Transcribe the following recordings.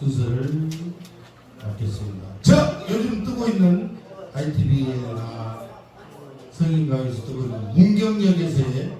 순서를 받겠습니다. 자, 요즘 뜨고 있는 ITV나 성인가에서 뜨고 있는 문경역에서의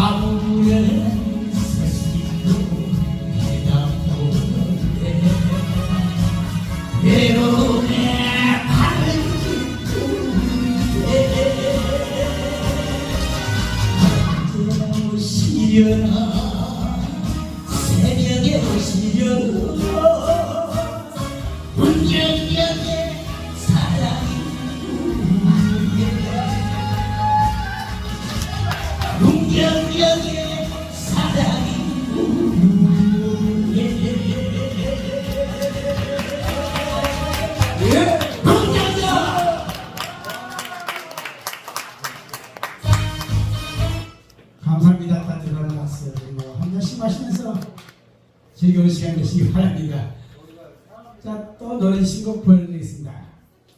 大不故 시간을 갖았어요. 그리고 한 잔씩 마시면서 즐거운 시간 되시기 바랍니다. 자, 또 노래 신곡 보여드리겠습니다.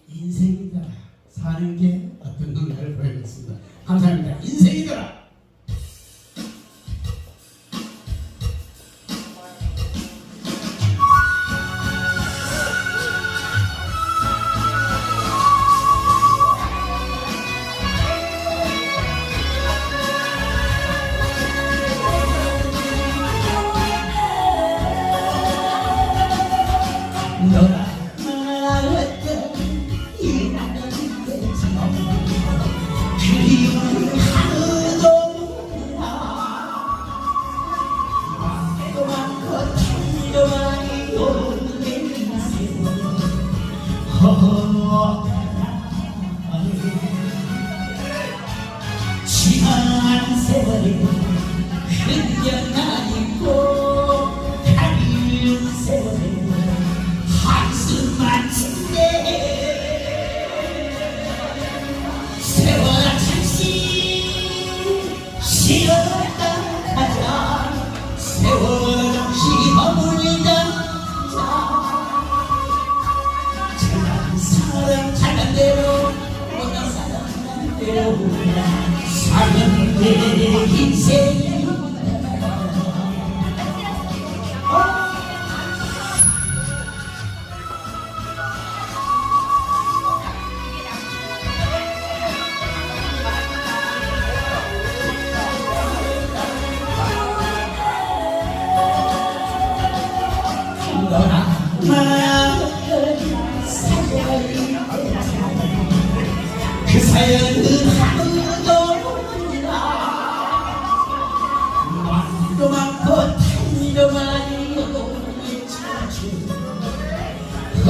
인생이다. 사는 게 어떤 건가를 보여드리겠습니다. 감사합니다. 지난 세월이 흘려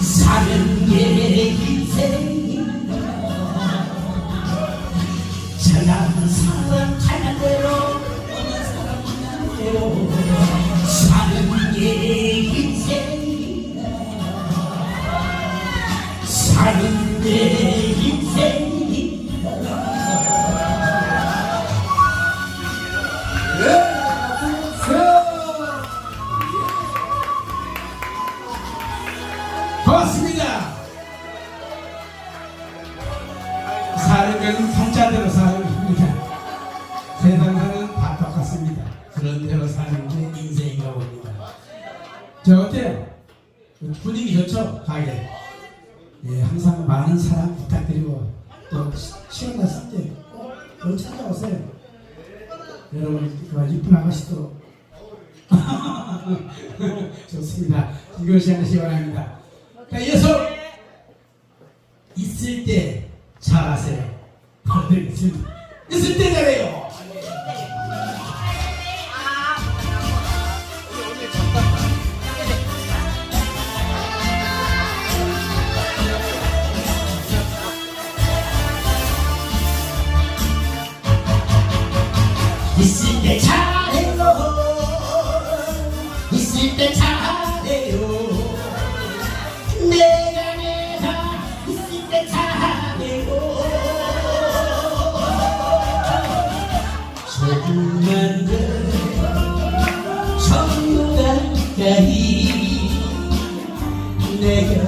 사는 게 인생 저 어때요? 분위기 좋죠? 가게. 예, 항상 많은 사랑 부탁드리고 또 시- 시간 났을 때 꼭 찾아오세요. 여러분 그 이쁜 아가씨도 좋습니다. 이것이 하나씩 원합니다. 자, 이어서 있을 때 잘하세요. 있을 때 잘해요. 있을 때 잘해요. 있을 때 잘해요. 내가 내가 있을 때 잘해요. 조금만 더 전부 가까이 내곁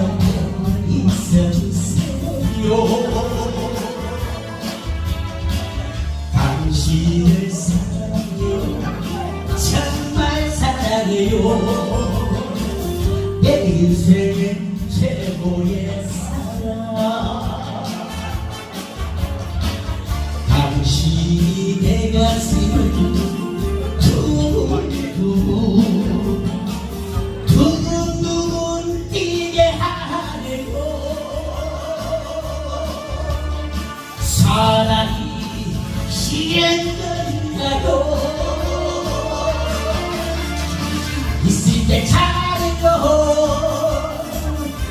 있을 때 잘해요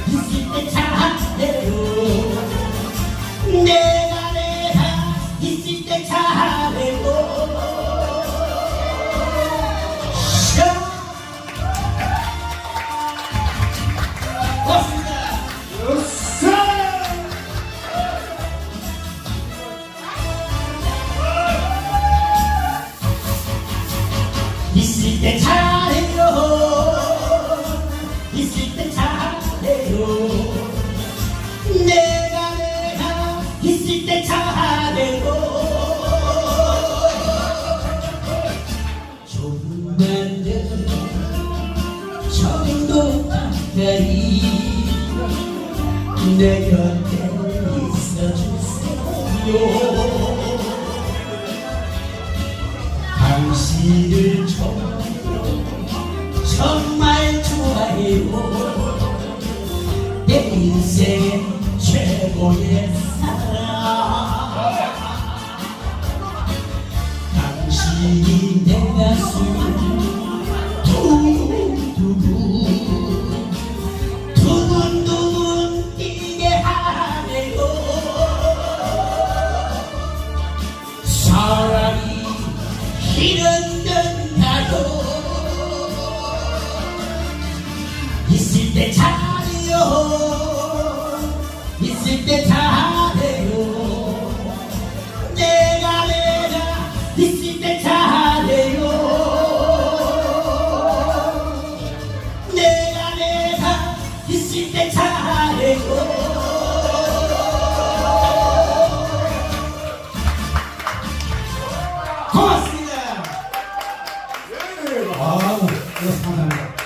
있을 때 잘해요. 내가 내가 있을 때 샤. 고맙 내 곁에 있어주세요 당신을 정말, 정말 좋아해요 내 인생의 최고의 사랑 당신이 내 가슴을 두근두